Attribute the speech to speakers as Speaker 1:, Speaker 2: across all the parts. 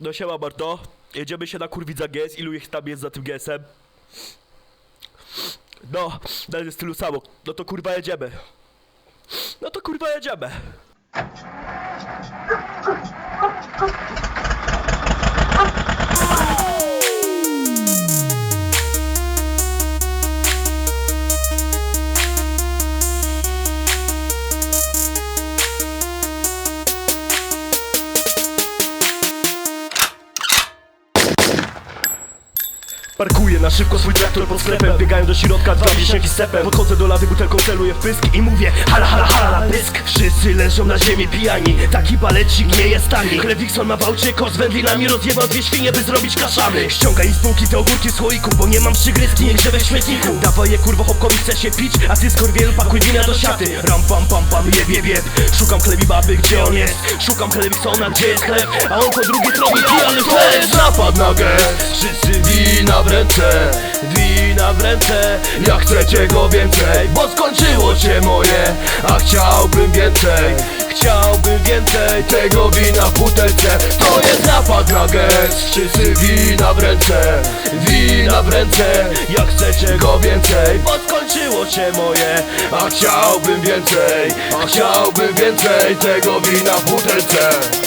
Speaker 1: No siema Barto, jedziemy się na kurwidza GS, ilu ich tam jest za tym GS-em? No, dalej w stylu samo, no to kurwa jedziemy. No to kurwa jedziemy. Parkuję na szybko swój traktor pod sklepem. Biegają do środka dwa wieśniaki z cepem. Podchodzę do lady, butelką celuję w pysk I mówię hala hala hala na pysk Wszyscy leżą na ziemi pijani. Taki balecik nie jest tani. Klewikson ma w aucie kosz z wędlinami. Rozjebał dwie świnie, by zrobić kaszany. Ściągaj z półki te ogórki w słoiku Bo nie mam przygryzki, nie grzebę w śmietniku. Dawaj je kurwa hopkowi chce się pić A ty skorwielu pakuj wina do siaty. Ram pam pam pam jeb jeb jeb. Szukam chlebi baby, gdzie on jest? Szukam Klewiksona, gdzie jest chleb? A on po drugiej stronie pijany w Napad na gest. Wszyscy wina w ręce. Wina w ręce Ja chcecie go więcej Bo skończyło się moje A chciałbym więcej Chciałbym więcej tego wina w butelce. To jest napad na gest Wszyscy wina w ręce Wina w ręce. Ja chcecie go więcej Bo skończyło się moje A chciałbym więcej A chciałbym więcej tego wina w butelce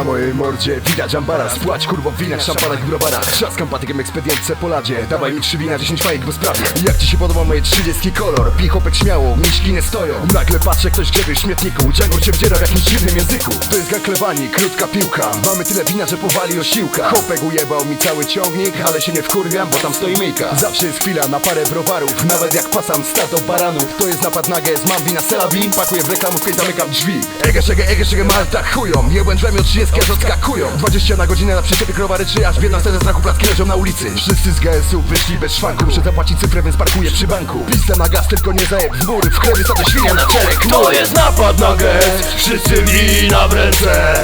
Speaker 2: Na mojej mordzie. Widać ambara Spłać kurwo w winach, szampanach i browarach Trzaskam patykiem ekspedientce po ladzie. Dawaj mi trzy wina, 10 fajek bez prawie Jak ci się podoba moje 30 kolor? Pij chłopek śmiało, nie stoją. Nagle patrzę, ktoś grzebie w śmietniku. Django cię wdziera w jakimś dziwnym języku? To jest gaklewani, krótka piłka. Mamy tyle wina, że powali osiłka Chłopek ujebał mi cały ciągnik Ale się nie wkurwiam, bo tam stoi myjka. Zawsze jest chwila na parę browarów. Nawet jak pasam stado baranów To jest napad na gez, mam wina selawin Pakuję w reklamówkę i zamykam drzwi. Ege szege, ege szege, malta chują Jebłem drzwiami od 30 aż odskakują 20 na godzinę na przyczepie krowa ryczy Aż jedną scenę strachu placki leżą na ulicy. Wszyscy z GS-u wyszli bez szwanku. Muszę zapłacić cyfrę, więc parkuję przy banku. Pista na gaz, tylko nie zajeb w mury W chlebie sadzę świnia na czerek
Speaker 1: To jest napad na gest Wszyscy wina w ręce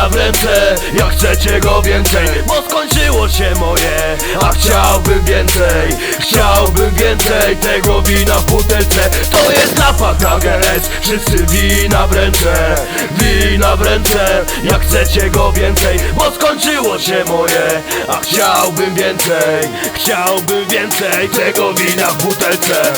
Speaker 1: Wina w ręce Ja chcecie go więcej. Bo skończyło się moje A chciałbym więcej Chciałbym więcej Tego wina w butelce. To jest napad na gest Wszyscy wina w ręce Wina w ręce Ja chcecie go więcej. Bo skończyło się moje A chciałbym więcej Chciałbym więcej Tego wina w butelce